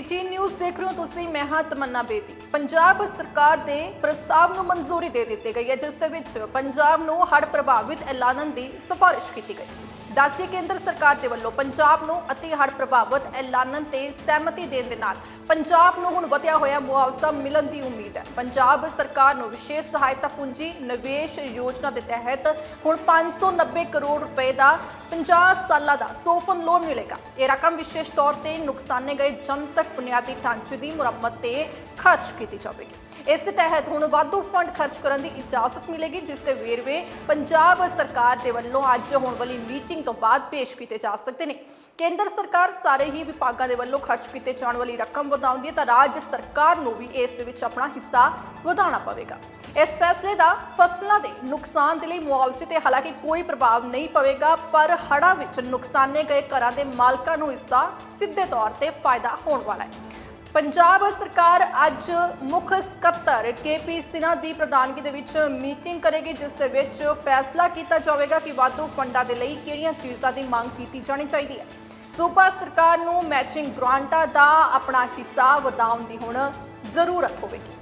PT news ਦੇਖ ਰਹੇ ਹੋ ਤੁਸੀਂ, ਮੈਂ ਹਾਂ ਤਮੰਨਾ ਬੇਦੀ। ਪੰਜਾਬ ਸਰਕਾਰ ਦੇ ਪ੍ਰਸਤਾਵ ਨੂੰ ਮਨਜ਼ੂਰੀ ਦੇ ਦਿੱਤੀ ਗਈ ਹੈ, ਜਿਸ ਦੇ ਵਿੱਚ ਪੰਜਾਬ ਨੂੰ ਹੜ੍ਹ ਪ੍ਰਭਾਵਿਤ ਐਲਾਨਣ ਦੀ ਸਿਫਾਰਿਸ਼ ਕੀਤੀ ਗਈ ਸੀ। ਦੱਸਦੀ ਕੇਂਦਰ ਸਰਕਾਰ ਦੇ ਵੱਲੋਂ ਪੰਜਾਬ ਨੂੰ ਅਤੀ ਹੜ੍ਹ ਪ੍ਰਭਾਵਿਤ ਐਲਾਨਣ ਤੇ ਸਹਿਮਤੀ ਦੇਣ ਦੇ ਨਾਲ ਪੰਜਾਬ ਨੂੰ ਹੁਣ ਵਧਿਆ ਹੋਇਆ ਮੁਆਵਜ਼ਾ ਮਿਲਣ ਦੀ ਉਮੀਦ ਹੈ। ਪੰਜਾਬ ਸਰਕਾਰ ਨੂੰ ਵਿਸ਼ੇਸ਼ ਸਹਾਇਤਾ ਪੂੰਜੀ ਨਿਵੇਸ਼ ਯੋਜਨਾ ਦੇ ਤਹਿਤ ਹੁਣ 590 ਕਰੋੜ ਰੁਪਏ ਦਾ 50 ਸਾਲਾਂ ਦਾ ਸੋਫਨ ਲੋਨ ਮਿਲੇਗਾ। ਇਹ ਰਕਮ ਵਿਸ਼ੇਸ਼ ਤੌਰ ਤੇ ਨੁਕਸਾਨੇ ਗਏ ਜਨਤਕ ਬੁਨਿਆਦੀ ਢਾਂਚੇ ਦੀ ਮੁਰੰਮਤ ਤੇ ਖਰਚ ਕੀਤੀ ਜਾਵੇਗੀ। ਇਸ ਦੇ ਤਹਿਤ ਹੁਣ ਵਾਧੂ ਫੰਡ ਖਰਚ ਕਰਨ ਦੀ ਇਜਾਜ਼ਤ ਮਿਲੇਗੀ, ਜਿਸ 'ਤੇ ਵੇਰਵੇ ਪੰਜਾਬ ਸਰਕਾਰ ਦੇ ਵੱਲੋਂ ਅੱਜ ਹੋਣ ਵਾਲੀ ਮੀਟਿੰਗ ਤੋਂ ਬਾਅਦ ਪੇਸ਼ ਕੀਤੇ ਜਾ ਸਕਦੇ ਨੇ। ਕੇਂਦਰ ਸਰਕਾਰ ਸਾਰੇ ਹੀ ਵਿਭਾਗਾਂ ਦੇ ਵੱਲੋਂ ਖਰਚ ਕੀਤੇ ਜਾਣ ਵਾਲੀ ਰਕਮ ਵਧਾਉਂਦੀ ਹੈ ਤਾਂ ਰਾਜ ਸਰਕਾਰ ਨੂੰ ਵੀ ਇਸ ਦੇ ਵਿੱਚ ਆਪਣਾ ਹਿੱਸਾ ਵਧਾਉਣਾ ਪਵੇਗਾ। ਇਸ ਫੈਸਲੇ ਦਾ ਫਸਲਾਂ ਦੇ ਨੁਕਸਾਨ ਦੇ ਲਈ ਮੁਆਵਜ਼ੇ ਤੇ ਹਾਲਾਂਕਿ ਕੋਈ ਪ੍ਰਭਾਵ ਨਹੀਂ ਪਵੇਗਾ, ਪਰ ਹੜ੍ਹਾਂ ਵਿੱਚ ਨੁਕਸਾਨੇ ਗਏ ਘਰਾਂ ਦੇ ਮਾਲਕਾਂ ਨੂੰ ਇਸ ਦਾ ਸਿੱਧੇ ਤੌਰ ਤੇ ਫਾਇਦਾ ਹੋਣ ਵਾਲਾ ਹੈ। ਪੰਜਾਬ ਸਰਕਾਰ ਅੱਜ ਮੁੱਖ ਸਕੱਤਰ ਕੇਪੀ ਸਿਨਹਾ ਦੀ ਪ੍ਰਧਾਨਗੀ ਦੇ ਵਿੱਚ ਮੀਟਿੰਗ ਕਰੇਗੀ, ਜਿਸ ਦੇ ਵਿੱਚ ਫੈਸਲਾ ਕੀਤਾ ਜਾਵੇਗਾ ਕਿ ਵਾਧੂ ਫੰਡਾਂ ਦੇ ਲਈ ਕਿਹੜੀਆਂ ਚੀਜ਼ਾਂ ਦੀ ਮੰਗ ਕੀਤੀ ਜਾਣੀ ਚਾਹੀਦੀ ਹੈ। ਸੂਬਾ ਸਰਕਾਰ ਨੂੰ ਮੈਚਿੰਗ ਗ੍ਰਾਂਟਾਂ ਦਾ ਆਪਣਾ ਹਿੱਸਾ ਵਧਾਉਣ ਦੀ ਹੁਣ ਜ਼ਰੂਰਤ ਹੋਵੇਗੀ।